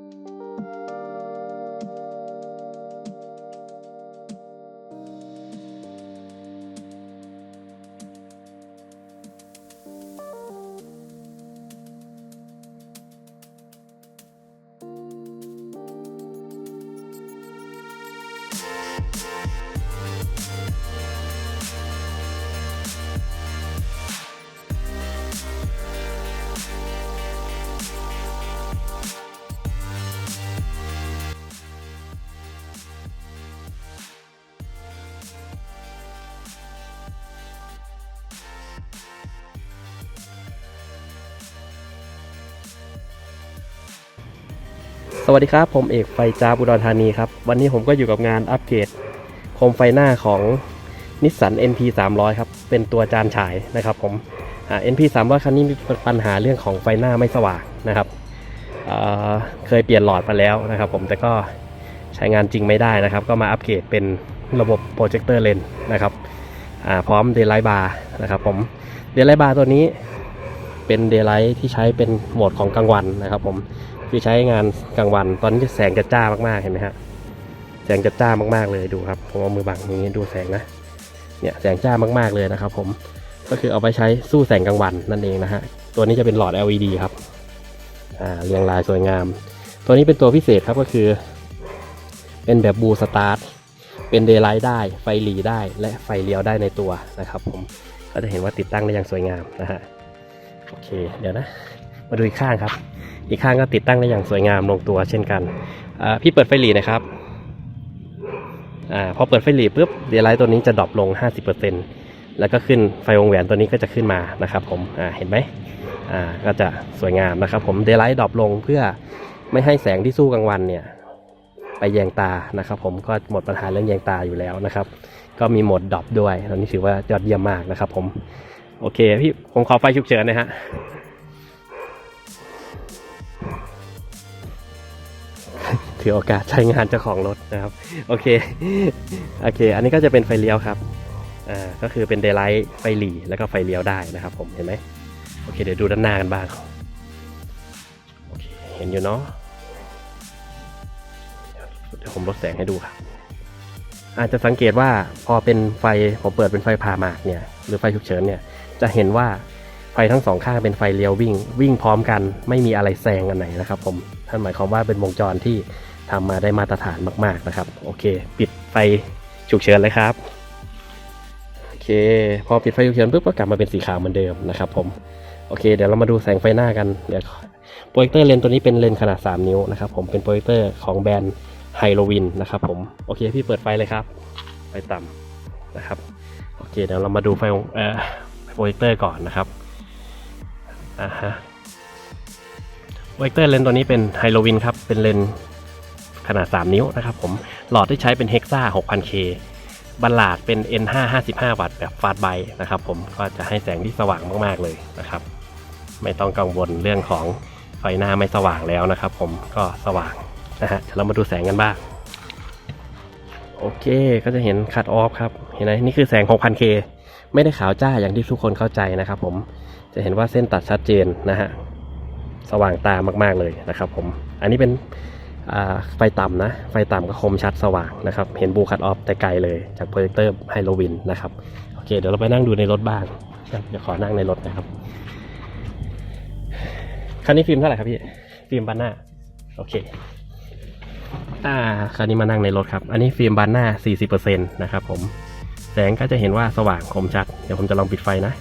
ส วัสดีครับ ผมเอกไฟจ้าบุดรธานีครับ วันนี้ผมก็อยู่กับงานอัปเกรดโคมไฟหน้าของนิสสัน NP 300ครับ เป็นตัวจานฉายนะครับผมอ่า NP 300คันนี้มีปัญหาเรื่องของไฟหน้าไม่สว่างนะครับอ่าเคยเปลี่ยนหลอดมาแล้วนะครับ ผมแต่ก็ใช้งานจริงไม่ได้นะครับ ก็มาอัปเกรดเป็นระบบโปรเจคเตอร์เลนนะครับพร้อมเดลไลท์บาร์นะครับผมเดลไลท์บาร์ตัวนี้เป็นเดลไลท์ที่ใช้เป็นโหมดของกลางวันนะครับผม คือใช้งานกลางวัน ตอนนี้แสงจะจ้ามากๆเห็นไหมฮะแสงจะจ้ามากๆเลยดูครับผมเอามือบังอย่างนี้ดูแสงนะเนี่ยแสงจ้ามากๆเลยนะครับผมก็คือเอาไปใช้สู้แสงกลางวันนั่นเองนะฮะตัวนี้จะเป็นหลอด LED ครับอ่าเรียงรายสวยงาม ตัวนี้เป็นตัวพิเศษครับก็คือ เป็นแบบบูสตาร์ทเป็นเดย์ไลท์ได้ไฟหลีได้และไฟเลี้ยวได้ในตัวนะครับผมก็จะเห็นว่าติดตั้งได้อย่างสวยงามนะฮะโอเคเดี๋ยวนะ มาดูอีกข้างครับ อีกข้างก็ติดตั้งได้อย่างสวยงามลงตัวเช่นกันพี่เปิดไฟหลีนะครับอพอเปิดไฟหลีปุ๊บเดลไลท์ตัวนี้จะดรอปลง 50%แล้วก็ขึ้นไฟวงแหวนตัวนี้ก็จะขึ้นมานะครับผมเห็นไหมก็จะสวยงามนะครับผมเดลไลท์ดรอปลงเพื่อไม่ให้แสงที่สู้กลางวันเนี่ยไปแยงตานะครับผมก็หมดปัญหาเรื่องแยงตาอยู่แล้วนะครับ ก็มีโหมดดรอปด้วยตอนนี้ถือว่ายอดเยี่ยมมากนะครับผมโอเคพี่ผมขอไฟฉุกเฉินนะฮะ ถือโอกาสใช้งานเจ้าของรถนะครับ โอเค โอเค อันนี้ก็จะเป็นไฟเลี้ยวครับ อ่า ก็คือเป็นเดย์ไลท์ไฟหลีแล้วก็ไฟเลี้ยวได้นะครับ ผม เห็นไหมโอเค เดี๋ยวดูด้านหน้ากันบ้าง โอเค เห็นอยู่เนาะ เดี๋ยวผมลดแสงให้ดูครับ อาจจะสังเกตว่าพอเป็นไฟ ผมเปิดเป็นไฟผ่าหมากเนี่ย หรือไฟฉุกเฉินเนี่ย จะเห็นว่าไฟทั้งสองข้างเป็นไฟเลี้ยววิ่งวิ่งพร้อมกัน ไม่มีอะไรแซงกันไหนนะครับผมท่านหมายความว่าเป็นวงจรที่ ทำมาได้มาตรฐานมาก ๆนะครับ โอเค ปิดไฟฉุกเฉินเลยครับโอเค พอปิดไฟฉุกเฉินปุ๊บก็กลับมาเป็นสีขาวเหมือนเดิมนะครับ ผมโอเคเดี๋ยวเรามาดูแสงไฟหน้ากันเดี๋ยวโปรเจคเตอร์เลนตัวนี้เป็นเลนขนาด 3 นิ้วนะครับผมเป็นโปรเจคเตอร์ของแบรนด์ไฮโลวินนะครับผมโอเคพี่เปิดไฟเลยครับ ไฟต่ำนะครับโอเคเดี๋ยวเรามาดูไฟเอ่อโปรเจคเตอร์ก่อนนะครับอ่าฮะโปรเวกเตอร์เลนตัวนี้เป็นไฮโลวินครับเป็นเลน ขนาด 3 นิ้วนะครับผมหลอดที่ใช้เป็นเฮกซ่า 6000K บัลลาดเป็น N5 55 วัตต์แบบฟาสไบนะครับผมก็จะให้แสงที่สว่างมากๆเลยนะครับ ไม่ต้องกังวลเรื่องของไฟหน้าไม่สว่างแล้วนะครับผมก็สว่างนะฮะเดี๋ยวเรามาดูแสงกันบ้างโอเค ก็จะเห็นคัดออฟครับ เห็นไหมนี่คือแสง 6000K ไม่ได้ขาวจ้าอย่างที่ทุกคนเข้าใจนะครับผม จะเห็นว่าเส้นตัดชัดเจนนะฮะ สว่างตามากๆเลยนะครับผม อันนี้เป็น ไฟต่ำนะ ไฟต่ำก็คมชัดสว่างนะครับ เห็นบูคัตออฟแต่ไกลเลยจากโปรเจคเตอร์ไฮโลวินนะครับ โอเค เดี๋ยวเราไปนั่งดูในรถบ้างเดี๋ยวขอนั่งในรถนะครับ คันนี้ฟิล์มเท่าไหร่ครับพี่ ฟิล์มบานหน้า โอเค อ่าคราวนี้มานั่งในรถครับ อันนี้ฟิล์มบานหน้า 40%นะครับผม แสงก็จะเห็นว่าสว่างคมชัด เดี๋ยวผมจะลองปิดไฟนะ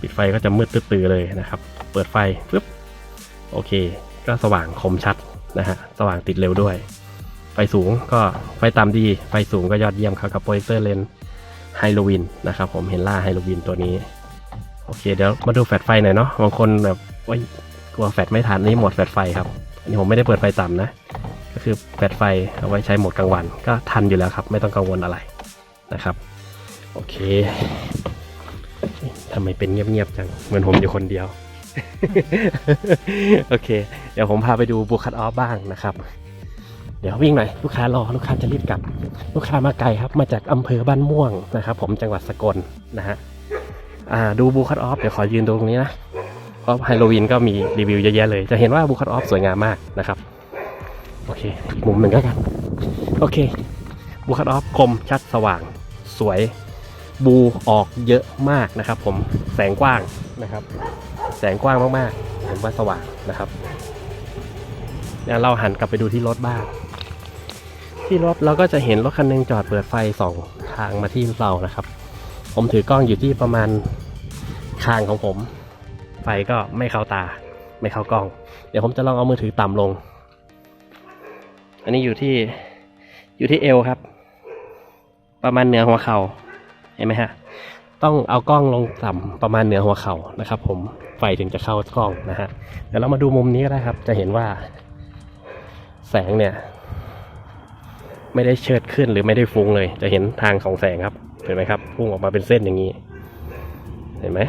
ปิดไฟก็จะมืดตื้อเลยนะครับ เปิดไฟปึ๊บ โอเค ก็สว่างคมชัด นะฮะสว่างติดเร็วด้วย ไฟสูงก็ไฟต่ำดี ไฟสูงก็ยอดเยี่ยมครับกับโปรเจคเตอร์เลนไฮโลวินนะครับผมเห็นล่าไฮโลวินตัวนี้ โอเคเดี๋ยวมาดูแฟลชไฟหน่อยเนาะบางคนแบบว่ากลัวแฟลชไม่ทันนี่โหมดแฟลชไฟครับอันนี้ผมไม่ได้เปิดไฟต่ำนะ ก็คือแฟลชไฟเอาไว้ใช้โหมดกลางวัน ก็ทันอยู่แล้วครับ ไม่ต้องกังวลอะไรนะครับ โอเคทำไมเป็นเงียบๆจังเหมือนผมอยู่คนเดียว โอเค ดี๋ยวผมพาไปดูบูคัตออฟบ้างนะครับ เดี๋ยววิ่งหน่อยลูกค้ารอลูกค้าจะรีบกลับ ลูกค้ามาไกลครับ มาจากอำเภอบ้านม่วงนะครับ ผมจังหวัดสกลนะฮะอ่าดูบูคัตออฟเดี๋ยวขอยืนตรงนี้นะออฟไฮโลวีนก็มีรีวิวเยอะแยะเลย จะเห็นว่าบูคัตออฟสวยงามมากนะครับ โอเคมุมหนึ่งก็กันโอเคบูคัตออฟคมชัดสว่างสวยบูออกเยอะมากนะครับ ผมแสงกว้างนะครับ แสงกว้างมากๆเห็นว่าสว่างนะครับ แล้วเราหันกลับไปดูที่รถบ้าง ที่รถเราก็จะเห็นรถคันหนึงจอดเปิดไฟสองทางมาที่เรานะครับ ผมถือกล้องอยู่ที่ประมาณคางของผม ไฟก็ไม่เข้าตา ไม่เข้ากล้อง เดี๋ยวผมจะลองเอามือถือต่ำลง อันนี้อยู่ที่อยู่ที่เอวครับ ประมาณเหนือหัวเข่าเห็นไหมฮะต้องเอากล้องลงต่ำประมาณเหนือหัวเข่านะครับ ผมไฟถึงจะเข้ากล้องนะฮะเดี๋ยวเรามาดูมุมนี้ก็ได้ครับ จะเห็นว่า แสงเนี่ย ไม่ได้เชิดขึ้นหรือไม่ได้ฟุ้งเลย จะเห็นทางของแสงครับเห็นไหมครับพุ่งออกมาเป็นเส้นอย่างนี้ เห็นไหม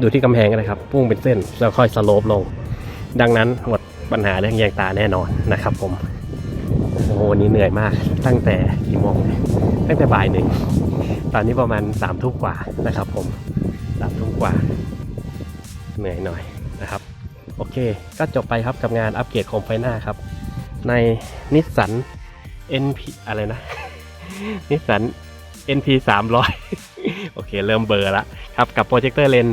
ดูที่กำแพงกันเลยครับ พุ่งเป็นเส้นแล้วค่อยสโลปลง ดังนั้นหมดปัญหาเรื่องแยงตาแน่นอนนะครับ ผมโอ้โหวันนี้เหนื่อยมาก ตั้งแต่กี่โมงเนี่ยตั้งแต่บ่ายหนึ่งตอนนี้ประมาณสามทุ่มกว่านะครับ ผมสามทุ่มกว่า เหนื่อยหน่อยนะครับ โอเค ก็จบไปครับกับงานอัปเกรดโคมไฟหน้าครับ ในนิสสัน NP อะไรนะ นิสสัน NP 300 โอเค เริ่มเบอร์ละครับ กับโปรเจคเตอร์เลน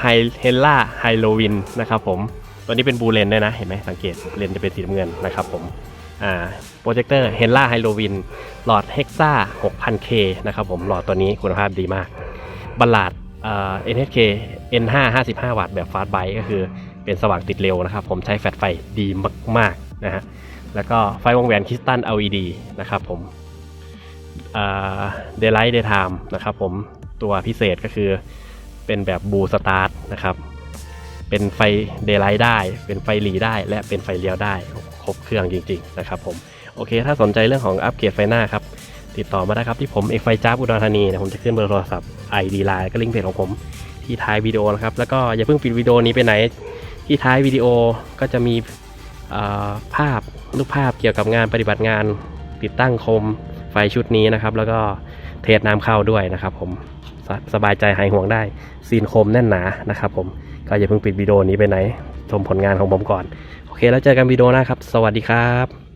ไฮเฮล่าไฮโลวินนะครับผม ตัวนี้เป็นบูเลนด้วยนะ เห็นไหมสังเกตเลนจะเป็นสีน้ำเงินนะครับผมอ่าโปรเจคเตอร์เฮล่าไฮโลวินหลอดเฮกซ่า 6000K นะครับผม หลอดตัวนี้คุณภาพดีมาก บัลลาดเอ่อ NHK N5 55วัตต์แบบฟาสต์ไบก็คือเป็นสว่างติดเร็วนะครับ ผมใช้แฟลชไฟดีมาก ๆ นะฮะ แล้วก็ไฟวงแหวนคริสตัล LED นะครับผมเดย์ไลท์เดย์ไทม์นะครับผมตัวพิเศษก็คือเป็นแบบบูสตาร์ทนะครับ เป็นไฟเดย์ไลท์ได้ เป็นไฟหลีได้ และเป็นไฟเลี้ยวได้ ครบเครื่องจริง ๆ นะครับผม โอเค ถ้าสนใจเรื่องของอัปเกรดไฟหน้าครับ ติดต่อมาได้ครับที่ผมเอกไฟจ้าบอุดรธานีนะผมจะขึ้นเบอร์โทรศัพท์ ID Line ก็ลิงก์เพจของผมที่ท้ายวิดีโอนะครับ แล้วก็อย่าเพิ่งปิดวิดีโอนี้ไปไหน ที่ท้ายวิดีโอก็จะมีภาพ รูปภาพเกี่ยวกับงานปฏิบัติงาน ติดตั้งโคมไฟชุดนี้นะครับ แล้วก็เทสน้ำเข้าด้วยนะครับ ผมสสบายใจหายห่วงได้ซีนโคมแน่นหนานะครับ ผมก็อย่าเพิ่งปิดวิดีโอนี้ไปไหนชมผลงานของผมก่อน โอเคแล้วเจอกันวิดีโอหน้าครับ สวัสดีครับ